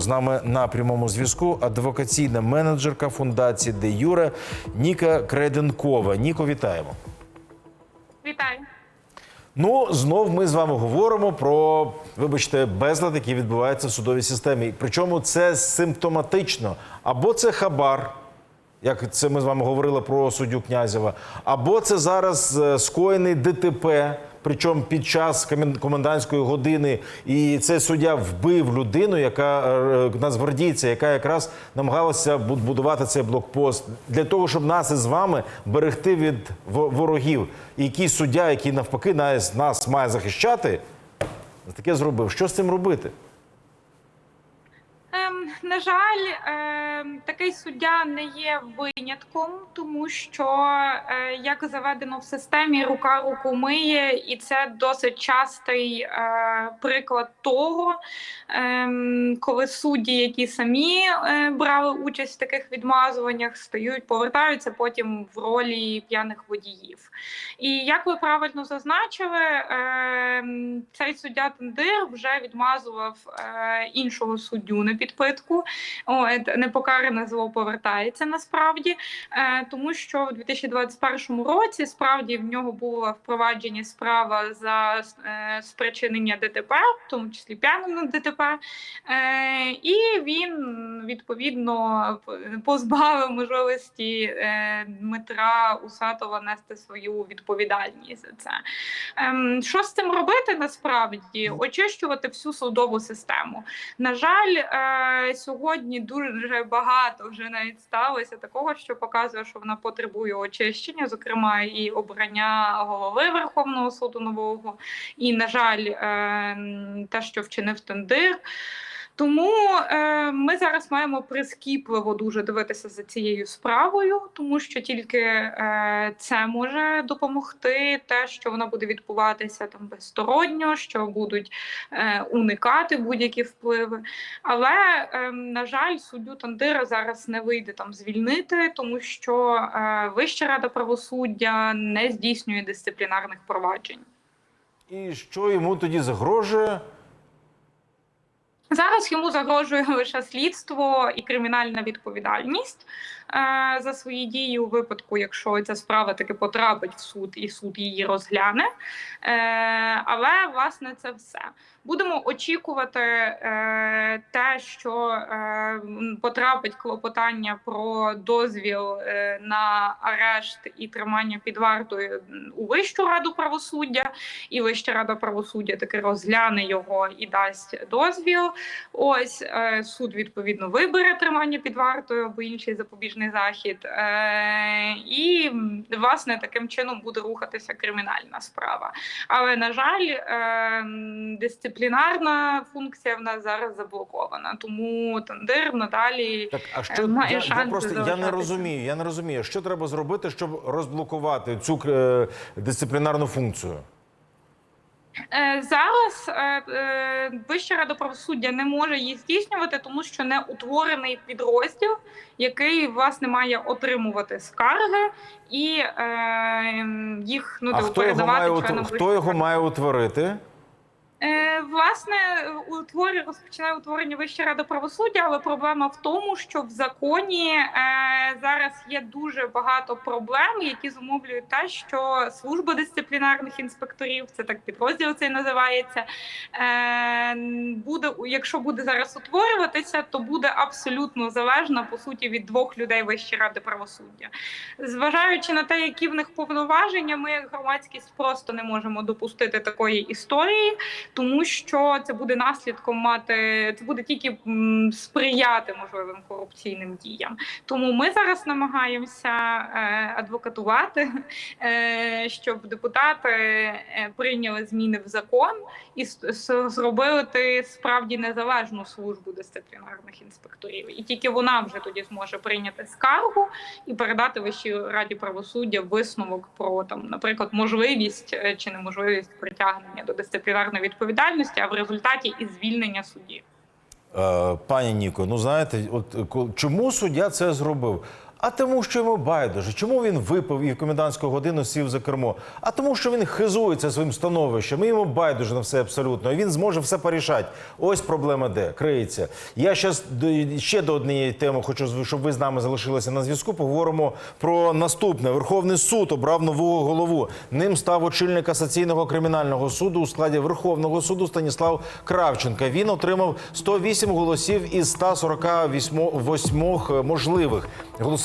З нами на прямому зв'язку адвокаційна менеджерка фундації Де Юре Ніка Креденкова. Ніко, вітаємо. Вітаю. Ну, знов ми з вами говоримо про, вибачте, безлад, який відбувається в судовій системі. Причому це симптоматично. Або це хабар, як це ми з вами говорили про суддю Князєва, або це зараз е, скоєний ДТП. Причому під час комен- комендантської години, і цей суддя вбив людину, яка е, нацгвардійця, яка якраз намагалася бу- будувати цей блокпост для того, щоб нас із вами берегти від ворогів. І який суддя, який навпаки нас, нас має захищати, таке зробив. Що з цим робити? На жаль, ем, такий суддя не є винятком, тому що е, як заведено в системі, рука руку миє, і це досить частий е, приклад того, ем, коли судді, які самі е, брали участь в таких відмазуваннях, стають, повертаються потім в ролі п'яних водіїв. І як ви правильно зазначили, ем, цей суддя Тендир вже відмазував іншого суддю на підпитку. От, непокаране зло повертається насправді, е, тому що в 2021 році справді в нього була впровадження справа за е, спричинення ДТП, в тому числі п'яним ДТП. Е, і він відповідно позбавив можливості е, Дмитра Усатова нести свою відповідальність за це. Ем, що з цим робити насправді? Очищувати всю судову систему. На жаль, е, сьогодні дуже багато вже навіть сталося такого, що показує, що вона потребує очищення, зокрема і обрання голови Верховного суду нового. І, на жаль, е, те, що вчинив тендир. Тому е, ми зараз маємо прискіпливо дуже дивитися за цією справою, тому що тільки е, це може допомогти, те, що вона буде відбуватися там безсторонньо, що будуть е, уникати будь-які впливи. Але е, на жаль, суддю Тандира зараз не вийде там звільнити, тому що е, Вища рада правосуддя не здійснює дисциплінарних проваджень. І що йому тоді загрожує? Зараз йому загрожує лише слідство і кримінальна відповідальність е, за свої дії у випадку, якщо ця справа таки потрапить в суд і суд її розгляне. Е, але власне це все. Будемо очікувати е, те, що е, потрапить клопотання про дозвіл е, на арешт і тримання під вартою у Вищу раду правосуддя, і Вища рада правосуддя таки розгляне його і дасть дозвіл. Ось суд відповідно вибере тримання під вартою або інший запобіжний захід. І власне таким чином буде рухатися кримінальна справа. Але на жаль, м, дисциплінарна функція в нас зараз заблокована. Тому тендир надалі Так, а що має я, я шанси просто я не розумію. Я не розумію, що треба зробити, щоб розблокувати цю е, дисциплінарну функцію. Е, Зараз е, е, Вища рада правосуддя не може її здійснювати, тому що не утворений підрозділ, який власне має отримувати скарги і е, їх ну А хто його має хто його має утворити? Е, власне, утворює розпочинає утворення Вища рада правосуддя, але проблема в тому, що в законі е, зараз є дуже багато проблем, які зумовлюють те, що служба дисциплінарних інспекторів, це так підрозділ цей називається. Е, буде, якщо буде зараз утворюватися, то буде абсолютно залежна по суті від двох людей Вищої ради правосуддя. Зважаючи на те, які в них повноваження, ми як громадськість просто не можемо допустити такої історії тому що це буде наслідком мати, це буде тільки сприяти можливим корупційним діям. Тому ми зараз намагаємося е, адвокатувати, е, щоб депутати е, прийняли зміни в закон і зробити справді незалежну службу дисциплінарних інспекторів. І тільки вона вже тоді зможе прийняти скаргу і передати Вищій раді правосуддя висновок про там, наприклад, можливість чи неможливість притягнення до дисциплінарної відповідальності, а в результаті і звільнення судді. Е, Пані Ніко, ну знаєте, от чому суддя це зробив? А тому, що йому байдуже. Чому він випив і в комендантську годину сів за кермо? А тому, що він хизується своїм становищем. І йому байдуже на все абсолютно. І він зможе все порішати. Ось проблема де криється. Я щас ще до однієї теми хочу, щоб ви з нами залишилися на зв'язку. Поговоримо про наступне. Верховний суд обрав нового голову. Ним став очільник касаційного кримінального суду у складі Верховного суду Станіслав Кравченка. Він отримав 108 голосів із 148 можливих.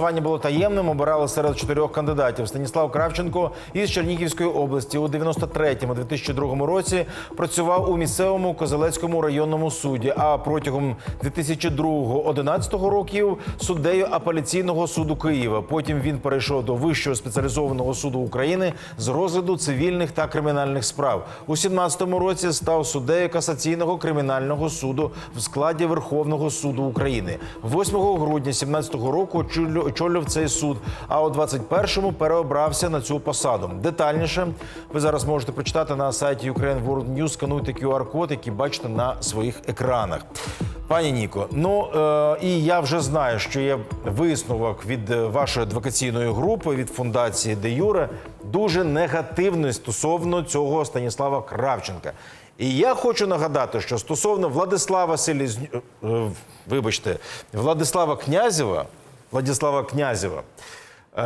Голосування було таємним. Обирали серед чотирьох кандидатів. Станіслав Кравченко із Чернігівської області у 93-2002 році працював у місцевому Козелецькому районному суді. А протягом 2002-2011 років суддею апеляційного суду Києва. Потім він перейшов до Вищого спеціалізованого суду України з розгляду цивільних та кримінальних справ. У 17-му році став суддею касаційного кримінального суду в складі Верховного суду України. 8 грудня 17-го року очолював цей суд. А у 21-му переобрався на цю посаду. Детальніше ви зараз можете прочитати на сайті Ukraine World News. Скануйте QR-код, який бачите на своїх екранах. Пані Ніко, ну е, і я вже знаю, що є висновок від вашої адвокаційної групи від фундації Де Юре дуже негативний стосовно цього Станіслава Кравченка. І я хочу нагадати, що стосовно Владислава Селізню... е, вибачте, Владислава Князєва, Владислава Князєва, е,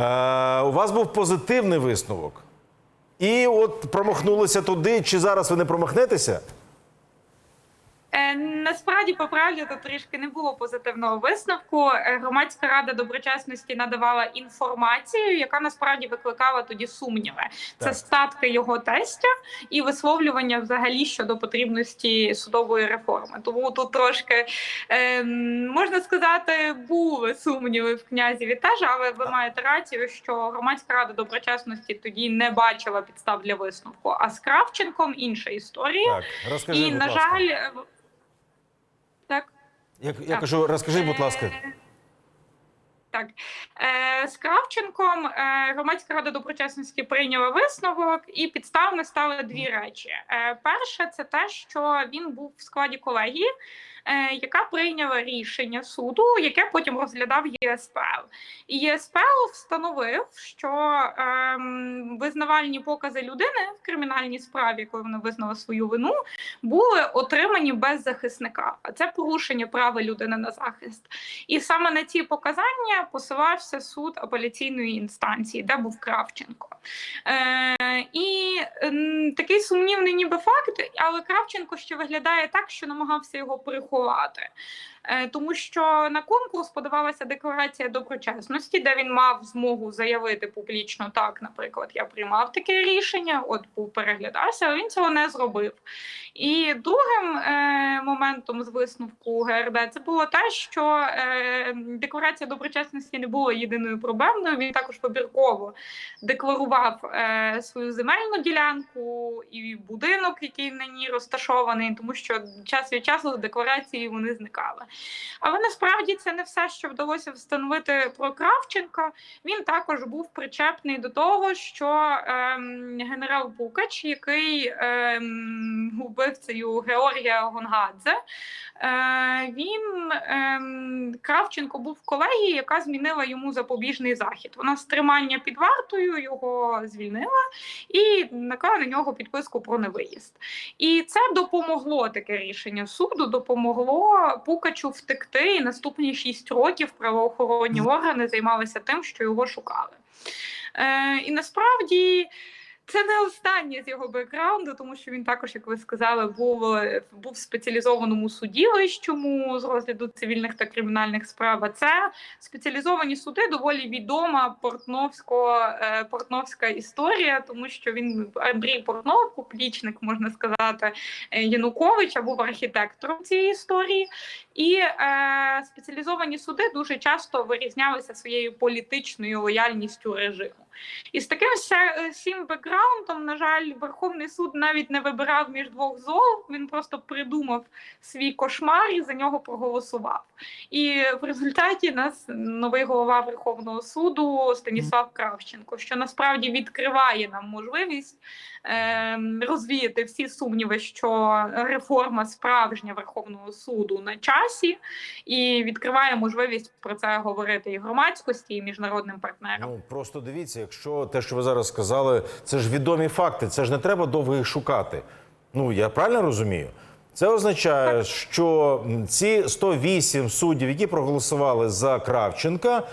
у вас був позитивний висновок. І от промахнулися туди. Чи зараз ви не промахнетеся? Насправді, по правді, то трішки не було позитивного висновку. Е, Громадська рада доброчесності надавала інформацію, яка насправді викликала тоді сумніви. Це Так. статки його тестя і висловлювання взагалі щодо потрібності судової реформи. Тому тут трошки е, можна сказати, були сумніви в князіві теж, але ви маєте рацію, що громадська рада доброчесності тоді не бачила підстав для висновку. А з Кравченком інша історія. Так, розкажи, І на жаль. Як я кажу, розкажи, будь ласка. Е, Так, е, з Кравченком е, громадська рада доброчесності прийняла висновок, і підставами стали дві речі. Е, перше, це те, що він був в складі колегії, яка прийняла рішення суду, яке потім розглядав ЄСПЛ. І ЄСПЛ встановив, що ем, визнавальні покази людини в кримінальній справі, коли вона визнала свою вину, були отримані без захисника. А це порушення права людини на захист. І саме на ці показання посилався суд апеляційної інстанції, де був Кравченко. Е, і такий сумнівний ніби факт, але Кравченко ще виглядає так, що намагався його приховати. Е, тому що на конкурс подавалася декларація доброчесності, де він мав змогу заявити публічно так, наприклад, я приймав таке рішення, от був переглядався, але він цього не зробив. І другим е, моментом з висновку ГРД це було те, що е, декларація доброчесності не була єдиною проблемною. Він також вибірково декларував е, свою земельну ділянку і будинок, який на ній розташований, тому що час від часу з декларації вони зникали. Але насправді це не все, що вдалося встановити про Кравченка. Він також був причепний до того, що ем, генерал Букач, який ем, убивцею Георгія Гонгадзе, е, він ем, Кравченко був в колегії, яка змінила йому запобіжний захід. Вона з тримання під вартою його звільнила і наклала на нього підписку про невиїзд. І це допомогло таке рішення суду, допомогло Пукачу втекти. І наступні шість років правоохоронні органи займалися тим, що його шукали. Е, і насправді. Це не останнє з його бекграунду, тому що він також, як ви сказали, був, е, був в спеціалізованому суді вищому з розгляду цивільних та кримінальних справ. А це спеціалізовані суди доволі відома портновсько, е, портновська історія, тому що він Андрій Портнов, поплічник, можна сказати, е, Януковича, був архітектором цієї історії. І е, спеціалізовані суди дуже часто вирізнялися своєю політичною лояльністю режиму. І з таким ся- всім бекграундом, на жаль, Верховний суд навіть не вибирав між двох зол. Він просто придумав свій кошмар і за нього проголосував. І в результаті нас новий голова Верховного суду Станіслав Кравченко, що насправді відкриває нам можливість е, розвіяти всі сумніви, що реформа справжня Верховного суду на часі, і відкриває можливість про це говорити і громадськості, і міжнародним партнерам. Ну просто дивіться, якщо те, що ви зараз сказали, це ж відомі факти, це ж не треба довго їх шукати. Ну я правильно розумію? Це означає, що ці 108 суддів, які проголосували за Кравченка,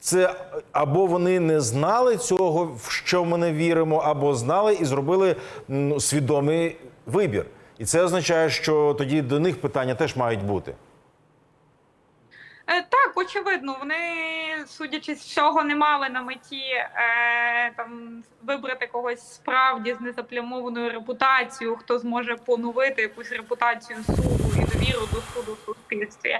це або вони не знали цього, в що ми не віримо, або знали і зробили м, свідомий вибір. І це означає, що тоді до них питання теж мають бути. Е, Так, очевидно, вони, судячи з всього, не мали на меті е, там вибрати когось справді з незаплямованою репутацією, хто зможе поновити якусь репутацію суду і довіру до суду в суспільстві.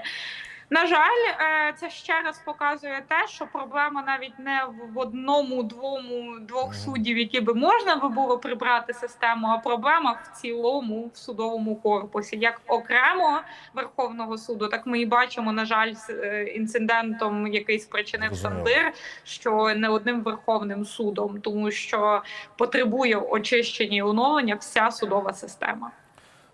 На жаль, е, це ще раз показує те, що проблема навіть не в одному, двому, двох суддів, які би можна би було прибрати систему, а проблема в цілому в судовому корпусі, як окремо Верховного суду, так ми і бачимо, на жаль, з е, інцидентом, який спричинив Сандир, що не одним Верховним судом, тому що потребує очищення і оновлення вся судова система.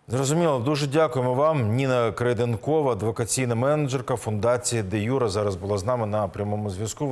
Зрозуміло, дуже дякуємо вам. Ніна Крейденкова, адвокаційна менеджерка фундації Де Юра, зараз була з нами на прямому зв'язку.